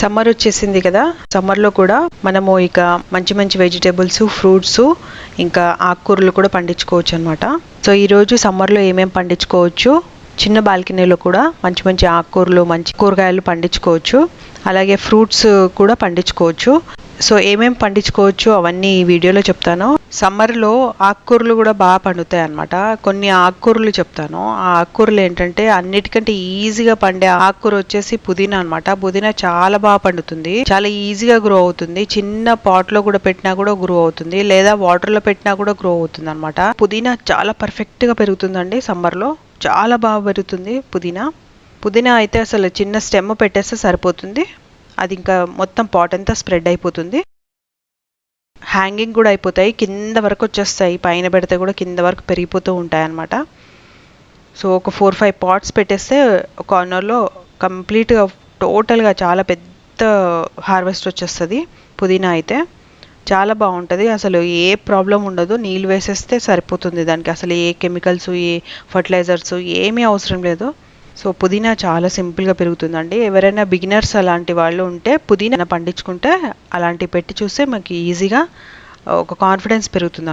Summer వచ్చేసింది కదా. సమ్మర్లో కూడా మనము ఇక మంచి మంచి వెజిటేబుల్స్ ఫ్రూట్స్ ఇంకా ఆకుకూరలు కూడా పండించుకోవచ్చు అనమాట సో ఈరోజు సమ్మర్లో ఏమేమి పండించుకోవచ్చు? చిన్న బాల్కనీలో కూడా మంచి మంచి ఆకుకూరలు మంచి కూరగాయలు పండించుకోవచ్చు. అలాగే ఫ్రూట్స్ కూడా పండించుకోవచ్చు. సో ఏమేమి పండించుకోవచ్చు అవన్నీ ఈ వీడియోలో చెప్తాను. సమ్మర్లో ఆకుకూరలు కూడా బాగా పండుతాయి అన్నమాట. కొన్ని ఆకుకూరలు చెప్తాను. ఆ ఆకుకూరలు ఏంటంటే అన్నిటికంటే ఈజీగా పండే ఆకుకూర వచ్చేసి పుదీనా అనమాట పుదీనా చాలా బాగా పండుతుంది. చాలా ఈజీగా గ్రో అవుతుంది. చిన్న పాట్లో కూడా పెట్టినా కూడా గ్రో అవుతుంది. లేదా వాటర్లో పెట్టినా కూడా గ్రో అవుతుంది అనమాట పుదీనా చాలా పర్ఫెక్ట్గా పెరుగుతుందండి సమ్మర్లో. చాలా బాగా పెరుగుతుంది పుదీనా. పుదీనా అయితే అసలు చిన్న స్టెమ్ పెట్టేస్తే సరిపోతుంది. అది ఇంకా మొత్తం పాట్ అంతా స్ప్రెడ్ అయిపోతుంది. హ్యాంగింగ్ కూడా అయిపోతాయి. కింద వరకు వచ్చేస్తాయి. పైన పెడితే కూడా కింద వరకు పెరిగిపోతూ ఉంటాయి అన్నమాట సో ఒక ఫోర్ ఫైవ్ పాట్స్ పెట్టేస్తే కార్నర్లో కంప్లీట్గా టోటల్గా చాలా పెద్ద హార్వెస్ట్ వచ్చేస్తుంది. పుదీనా అయితే. చాలా బాగుంటుంది. అసలు ఏ ప్రాబ్లం ఉండదు. నీళ్ళు వేసేస్తే సరిపోతుంది దానికి. అసలు ఏ కెమికల్స్ ఏ ఫర్టిలైజర్స్ ఏమీ అవసరం లేదు. సో పుదీనా చాలా సింపుల్గా పెరుగుతుందండి. ఎవరైనా బిగినర్స్ అలాంటి వాళ్ళు ఉంటే పుదీనా పండించుకుంటే అలాంటివి పెట్టి చూస్తే మనకి ఈజీగా ఒక కాన్ఫిడెన్స్ పెరుగుతుంది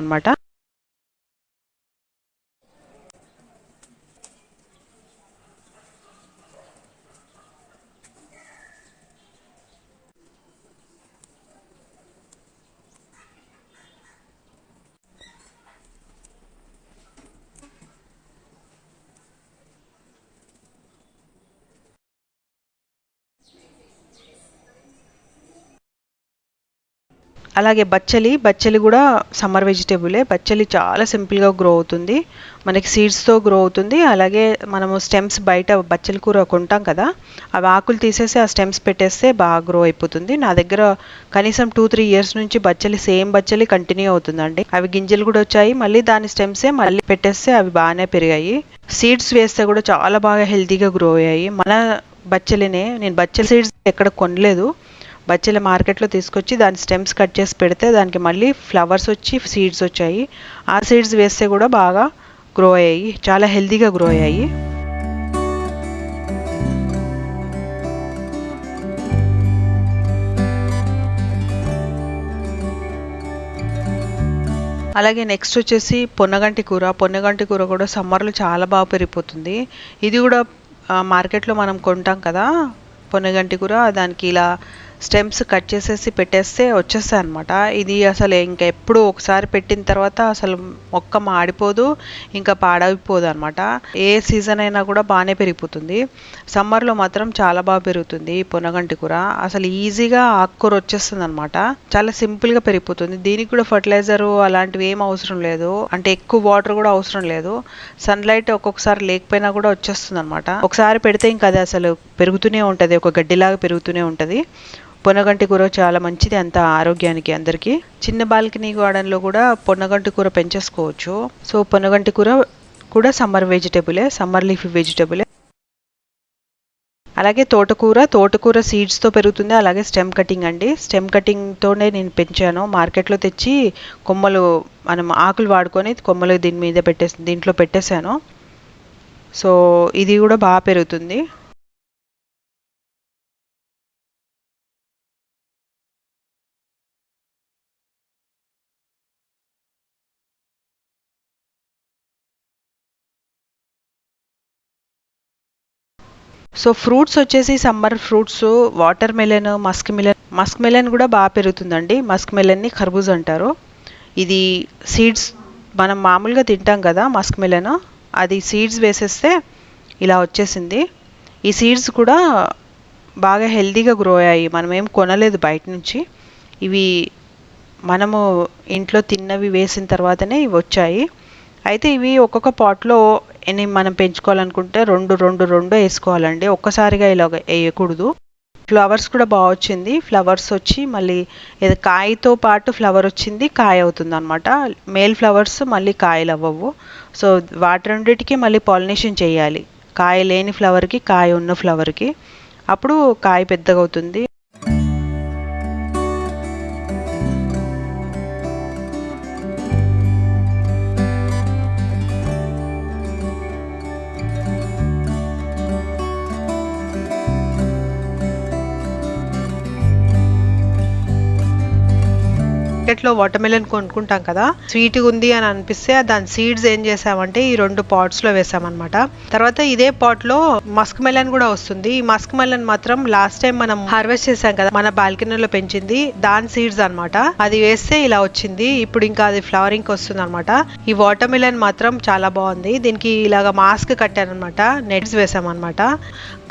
అలాగే బచ్చలి బచ్చలి కూడా సమ్మర్ వెజిటేబులే. బచ్చలి చాలా సింపుల్గా గ్రో అవుతుంది. మనకి సీడ్స్తో గ్రో అవుతుంది. అలాగే మనము స్టెమ్స్ బయట బచ్చలి కూర కొంటాం కదా అవి ఆకులు తీసేసి ఆ స్టెమ్స్ పెట్టేస్తే బాగా గ్రో అయిపోతుంది. నా దగ్గర కనీసం టూ త్రీ ఇయర్స్ నుంచి బచ్చలి సేమ్ బచ్చలి కంటిన్యూ అవుతుందండి. అవి గింజలు కూడా వచ్చాయి. మళ్ళీ దాని స్టెమ్సే మళ్ళీ పెట్టేస్తే అవి బాగానే పెరిగాయి. సీడ్స్ వేస్తే కూడా చాలా బాగా హెల్తీగా గ్రో అయ్యాయి. మన బచ్చలినే నేను బచ్చలి సీడ్స్ ఎక్కడ కొనలేదు. బచ్చల మార్కెట్లో తీసుకొచ్చి దాని స్టెమ్స్ కట్ చేసి పెడితే దానికి మళ్ళీ ఫ్లవర్స్ వచ్చి సీడ్స్ వచ్చాయి. ఆ సీడ్స్ వేస్తే కూడా బాగా గ్రో అయ్యాయి. చాలా హెల్తీగా గ్రో అయ్యాయి. అలాగే నెక్స్ట్ వచ్చేసి పొన్నగంటి కూర. పొన్నగంటి కూర కూడా సమ్మర్లో చాలా బాగా పెరిగిపోతుంది. ఇది కూడా మార్కెట్లో మనం కొంటాం కదా పొన్నగంటి కూర దానికి ఇలా స్టెమ్స్ కట్ చేసేసి పెట్టేస్తే వచ్చేస్తాయి అనమాట ఇది అసలు ఇంకా ఎప్పుడు ఒకసారి పెట్టిన తర్వాత అసలు మొక్క మాడిపోదు ఇంకా పాడైపోదు అనమాట ఏ సీజన్ అయినా కూడా బాగానే పెరిగిపోతుంది. సమ్మర్లో మాత్రం చాలా బాగా పెరుగుతుంది పొనగంటి కూర. అసలు ఈజీగా ఆకుకూర వచ్చేస్తుంది అనమాట చాలా సింపుల్గా పెరిగిపోతుంది. దీనికి కూడా ఫర్టిలైజరు అలాంటివి ఏం అవసరం లేదు. అంటే ఎక్కువ వాటర్ కూడా అవసరం లేదు. సన్లైట్ ఒక్కొక్కసారి లేకపోయినా కూడా వచ్చేస్తుంది అనమాట ఒకసారి పెడితే ఇంకా అది అసలు పెరుగుతూనే ఉంటుంది. ఒక గడ్డిలాగా పెరుగుతూనే ఉంటుంది. పొనగంటి కూర చాలా మంచిది అంత ఆరోగ్యానికి అందరికీ. చిన్న బాల్కనీ గార్డెన్లో కూడా పొన్నగంటి కూర పెంచేసుకోవచ్చు. సో పొన్నగంటి కూర కూడా సమ్మర్ వెజిటేబులే సమ్మర్ లీఫ్ వెజిటేబులే. అలాగే తోటకూర తోటకూర సీడ్స్తో పెరుగుతుంది అలాగే స్టెమ్ కటింగ్ అండి. స్టెమ్ కటింగ్తోనే నేను పెంచాను. మార్కెట్లో తెచ్చి కొమ్మలు మనం ఆకులు వాడుకొని కొమ్మలు దీని మీద పెట్టేసి దీంట్లో పెట్టేశాను. సో ఇది కూడా బాగా పెరుగుతుంది. సో ఫ్రూట్స్ వచ్చేసి summer fruits watermelon muskmelon. Muskmelon కూడా బాగా పెరుగుతుందండి. మస్క్ మెలన్ని ఖర్బూజ్ అంటారు. ఇది సీడ్స్ మనం మామూలుగా తింటాం కదా మస్క్ మెలన్. అది సీడ్స్ వేసేస్తే ఇలా వచ్చేసింది. ఈ సీడ్స్ కూడా బాగా హెల్తీగా గ్రో అయ్యాయి. మనం ఏం కొనలేదు బయట నుంచి. ఇవి మనము ఇంట్లో తిన్నవి వేసిన తర్వాతనే ఇవి వచ్చాయి. అయితే ఇవి ఒక్కొక్క పాట్లో ఎన్ని మనం పెంచుకోవాలనుకుంటే రెండు రెండు రెండు వేసుకోవాలండి. ఒక్కసారిగా ఇలా వేయకూడదు. ఫ్లవర్స్ కూడా బాగా వచ్చింది. ఫ్లవర్స్ వచ్చి మళ్ళీ ఏదో కాయతో పాటు ఫ్లవర్ వచ్చింది కాయ అవుతుంది అనమాట మేల్ ఫ్లవర్స్ మళ్ళీ కాయలు అవ్వవు. సో వాటి రెండింటికి మళ్ళీ పాలినేషన్ చేయాలి. కాయ లేని ఫ్లవర్కి కాయ ఉన్న ఫ్లవర్కి. అప్పుడు కాయ పెద్దగా అవుతుంది. మార్కెట్లో వాటర్ మెలన్ కొనుక్కుంటాం కదా స్వీట్ ఉంది అని అనిపిస్తే దాని సీడ్స్ ఏం చేసామంటే ఈ రెండు పాట్స్లో వేసామన్నమాట. తర్వాత ఇదే పాట్లో మస్క్ మెలన్ కూడా వస్తుంది. ఈ మస్క్ మెలన్ మాత్రం లాస్ట్ టైం మనం హార్వెస్ట్ చేసాం కదా మన బాల్కనీలో పెంచింది దాని సీడ్స్ అనమాట అది వేస్తే ఇలా వచ్చింది. ఇప్పుడు ఇంకా అది ఫ్లవరింగ్ వస్తుంది అనమాట ఈ వాటర్ మిలన్ మాత్రం చాలా బాగుంది. దీనికి ఇలాగ మాస్క్ కట్టానమాట నెట్స్ వేసామన్నమాట.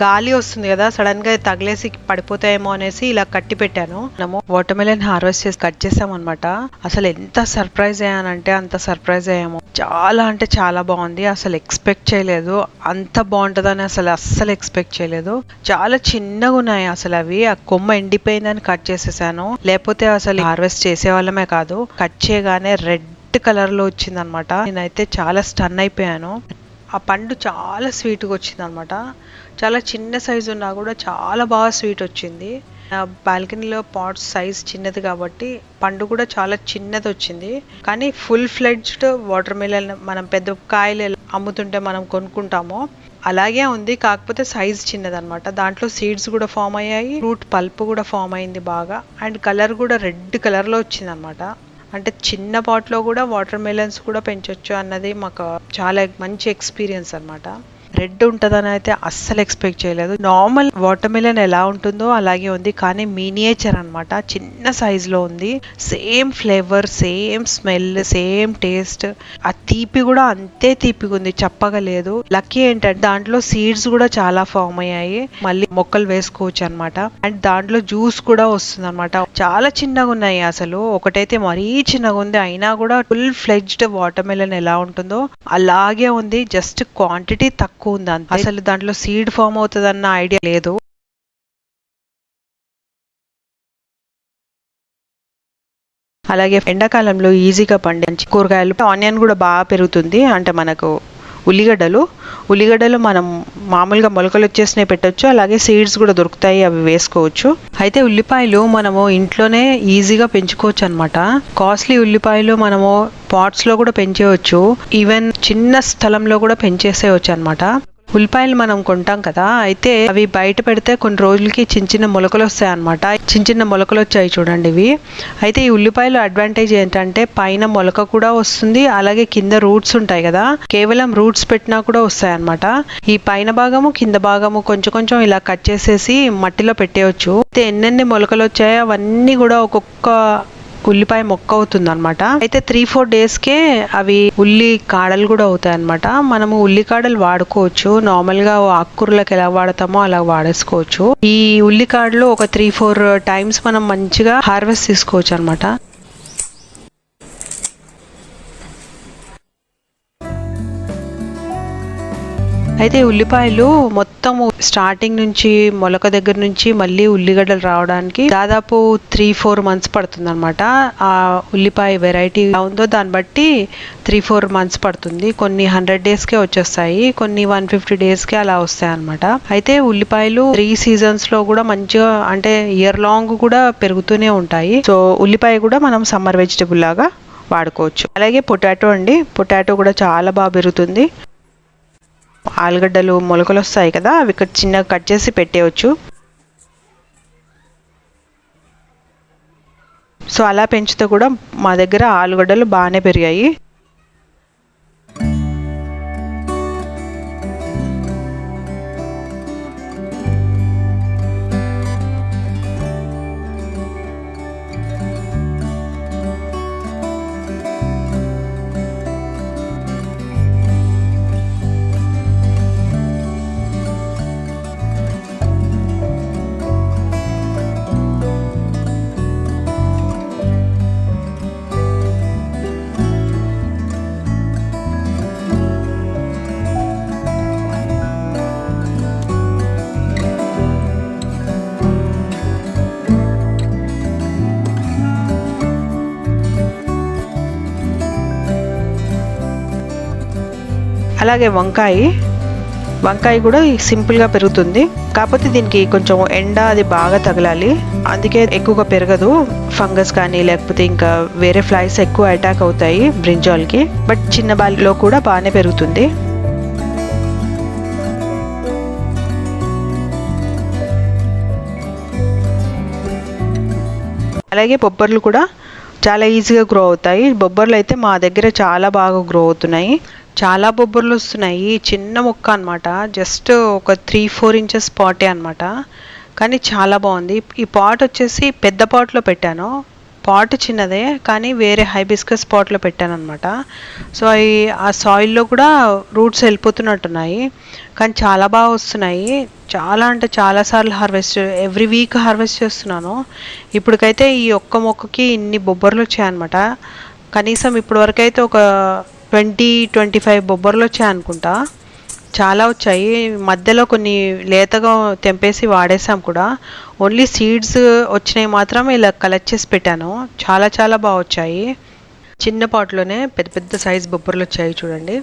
గాలి వస్తుంది కదా సడన్గా తగిలేసి పడిపోతాయేమో అనేసి ఇలా కట్టి పెట్టాను. మనము వాటర్ మెలన్ హార్వెస్ట్ చేసి కట్ చేసామన్నమాట. అసలు ఎంత సర్ప్రైజ్ అయ్యానంటే అంత సర్ప్రైజ్ అయ్యాము. చాలా అంటే చాలా బాగుంది. అసలు ఎక్స్పెక్ట్ చేయలేదు. అంత బాగుంటుందని అసలు అస్సలు ఎక్స్పెక్ట్ చేయలేదు. చాలా చిన్నగా ఉన్నాయి అసలు అవి. ఆ కొమ్మ ఎండిపోయిందని కట్ చేసేసాను. లేకపోతే అసలు హార్వెస్ట్ చేసే వాళ్ళమే కాదు. కట్ చేయగానే రెడ్ కలర్లో వచ్చిందనమాట నేనైతే చాలా స్టన్ అయిపోయాను. ఆ పండు చాలా స్వీట్గా వచ్చింది అనమాట చాలా చిన్న సైజు ఉన్నా కూడా చాలా బాగా స్వీట్ వచ్చింది. బాల్కనీలో పాట్స్ సైజ్ చిన్నది కాబట్టి పండు కూడా చాలా చిన్నది వచ్చింది. కానీ ఫుల్ ఫ్లెడ్జ్డ్ వాటర్ మిలన్ మనం పెద్ద కాయలు అమ్ముతుంటే మనం కొనుక్కుంటామో అలాగే ఉంది. కాకపోతే సైజ్ చిన్నదనమాట దాంట్లో సీడ్స్ కూడా ఫామ్ అయ్యాయి. ఫ్రూట్ పల్ప్ కూడా ఫామ్ అయింది బాగా. అండ్ కలర్ కూడా రెడ్ కలర్లో వచ్చింది అనమాట అంటే చిన్న పాట్లో కూడా వాటర్ మెలన్స్ కూడా పెంచవచ్చు అన్నది మాకు చాలా మంచి ఎక్స్పీరియన్స్ అన్నమాట. రెడ్ ఉంటుందని అయితే అస్సలు ఎక్స్పెక్ట్ చేయలేదు. నార్మల్ వాటర్ మిలన్ ఎలా ఉంటుందో అలాగే ఉంది కానీ మినియేచర్ అనమాట చిన్న సైజులో ఉంది. Same flavour same smell same taste ఆ తీపి కూడా అంతే తీపిగా ఉంది చప్పగా లేదు లక్కీ ఏంటంటే దాంట్లో సీడ్స్ కూడా చాలా ఫామ్ అయ్యాయి. మళ్ళీ మొక్కలు వేసుకోవచ్చు అన్నమాట. అండ్ దాంట్లో జ్యూస్ కూడా వస్తుంది అనమాట చాలా చిన్నగా ఉన్నాయి అసలు. ఒకటైతే మరీ చిన్నగా ఉంది అయినా కూడా ఫుల్ ఫ్లెడ్జ్డ్ వాటర్మెలన్ ఎలా ఉంటుందో అలాగే ఉంది. జస్ట్ క్వాంటిటీ తక్కువ ఉంది అంతే అసలు దాంట్లో సీడ్ ఫామ్ అవుతుందన్న ఐడియా లేదు. అలాగే ఎండాకాలంలో ఈజీగా పండించి కూరగాయలు ఆనియన్ కూడా బాగా పెరుగుతుంది. అంటే మనకు ఉల్లిగడ్డలు. ఉల్లిగడ్డలు మనం మామూలుగా మొలకలు వచ్చేసినవి పెట్టొచ్చు. అలాగే సీడ్స్ కూడా దొరుకుతాయి అవి వేసుకోవచ్చు. అయితే ఉల్లిపాయలు మనము ఇంట్లోనే ఈజీగా పెంచుకోవచ్చు అనమాట కాస్ట్లీ ఉల్లిపాయలు మనము పాట్స్లో కూడా పెంచేయవచ్చు ఈవెన్ చిన్న స్థలంలో కూడా పెంచేసేయచ్చు అనమాట ఉల్లిపాయలు మనం కొంటాం కదా అయితే అవి బయట పెడితే కొన్ని రోజులకి చిన్న చిన్న మొలకలు వస్తాయి అనమాట చిన్న చిన్న మొలకలు వచ్చాయి చూడండి ఇవి. అయితే ఈ ఉల్లిపాయలు అడ్వాంటేజ్ ఏంటంటే పైన మొలక కూడా వస్తుంది అలాగే కింద రూట్స్ ఉంటాయి కదా. కేవలం రూట్స్ పెట్టినా కూడా వస్తాయి అనమాట ఈ పైన భాగము కింద భాగము కొంచెం కొంచెం ఇలా కట్ చేసేసి మట్టిలో పెట్టేయచ్చు. అయితే ఎన్నెన్ని మొలకలు వచ్చాయో అవన్నీ కూడా ఒక్కొక్క ఉల్లిపాయ మొక్క అవుతుంది అనమాట అయితే త్రీ ఫోర్ డేస్ కే అవి ఉల్లి కాడలు కూడా అవుతాయి అనమాట మనము ఉల్లి కాడలు వాడుకోవచ్చు. నార్మల్గా ఆకుకూరలకు ఎలా వాడతామో అలా వాడేసుకోవచ్చు. ఈ ఉల్లి కాడలు ఒక త్రీ ఫోర్ టైమ్స్ మనం మంచిగా హార్వెస్ట్ తీసుకోవచ్చు అనమాట అయితే ఉల్లిపాయలు మొత్తము స్టార్టింగ్ నుంచి మొలక దగ్గర నుంచి మళ్ళీ ఉల్లిగడ్డలు రావడానికి దాదాపు త్రీ ఫోర్ మంత్స్ పడుతుంది అనమాట ఆ ఉల్లిపాయ వెరైటీ ఉందో దాన్ని బట్టి త్రీ ఫోర్ మంత్స్ పడుతుంది. కొన్ని హండ్రెడ్ డేస్కే వచ్చేస్తాయి. కొన్ని వన్ ఫిఫ్టీ డేస్కే అలా వస్తాయి అనమాట అయితే ఉల్లిపాయలు త్రీ సీజన్స్లో కూడా మంచిగా అంటే ఇయర్ లాంగ్ కూడా పెరుగుతూనే ఉంటాయి. సో ఉల్లిపాయ కూడా మనం సమ్మర్ వెజిటబుల్ లాగా వాడుకోవచ్చు. అలాగే పొటాటో అండి. పొటాటో కూడా చాలా బాగా పెరుగుతుంది. ఆలుగడ్డలు మొలకలు వస్తాయి కదా అవి ఇక్కడ చిన్నగా కట్ చేసి పెట్టేయచ్చు. సో అలా పెంచితే కూడా మా దగ్గర ఆలుగడ్డలు బాగానే పెరిగాయి. అలాగే వంకాయ. వంకాయ కూడా సింపుల్గా పెరుగుతుంది. కాకపోతే దీనికి కొంచెం ఎండ అది బాగా తగలాలి. అందుకే ఎక్కువగా పెరగదు. ఫంగస్ కానీ లేకపోతే ఇంకా వేరే ఫ్లైస్ ఎక్కువ అటాక్ అవుతాయి బ్రింజాల్కి. బట్ చిన్న బాలిలో కూడా బాగానే పెరుగుతుంది. అలాగే బొబ్బర్లు కూడా చాలా ఈజీగా గ్రో అవుతాయి. బొబ్బర్లు అయితే మా దగ్గర చాలా బాగా గ్రో అవుతున్నాయి. చాలా బొబ్బర్లు వస్తున్నాయి. చిన్న మొక్క అనమాట జస్ట్ ఒక త్రీ ఫోర్ ఇంచెస్ పాటే అనమాట కానీ చాలా బాగుంది. ఈ పాట్ వచ్చేసి పెద్ద పాట్లో పెట్టాను. పాట్ చిన్నదే కానీ వేరే హైబిస్కస్ పాట్లో పెట్టాను అనమాట సో అవి ఆ సాయిల్లో కూడా రూట్స్ వెళ్ళిపోతున్నట్టున్నాయి. కానీ చాలా బాగా వస్తున్నాయి. చాలా అంటే చాలా సార్లు హార్వెస్ట్ ఎవ్రీ వీక్ హార్వెస్ట్ చేస్తున్నాను. ఇప్పటికైతే ఈ ఒక్క మొక్కకి ఇన్ని బొబ్బర్లు వచ్చాయన్నమాట. కనీసం ఇప్పటివరకు అయితే ఒక ట్వంటీ ట్వంటీ ఫైవ్ బొబ్బర్లు వచ్చాయి అనుకుంటా. చాలా వచ్చాయి. మధ్యలో కొన్ని లేతగా తెంపేసి వాడేసాం కూడా. ఓన్లీ సీడ్స్ వచ్చినాయి మాత్రం ఇలా కలెక్ట్ చేసి పెట్టాను. చాలా చాలా బాగా వచ్చాయి. చిన్న పాట్లోనే పెద్ద పెద్ద సైజ్ బొబ్బర్లు వచ్చాయి చూడండి.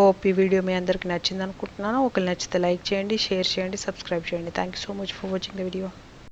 హోప్ ఈ వీడియో మీ అందరికి నచ్చింది అనుకుంటున్నాను ఒకరు నచ్చితే లైక్ చేయండి షేర్ చేయండి సబ్స్క్రైబ్ చేయండి. Thank you so much for watching the video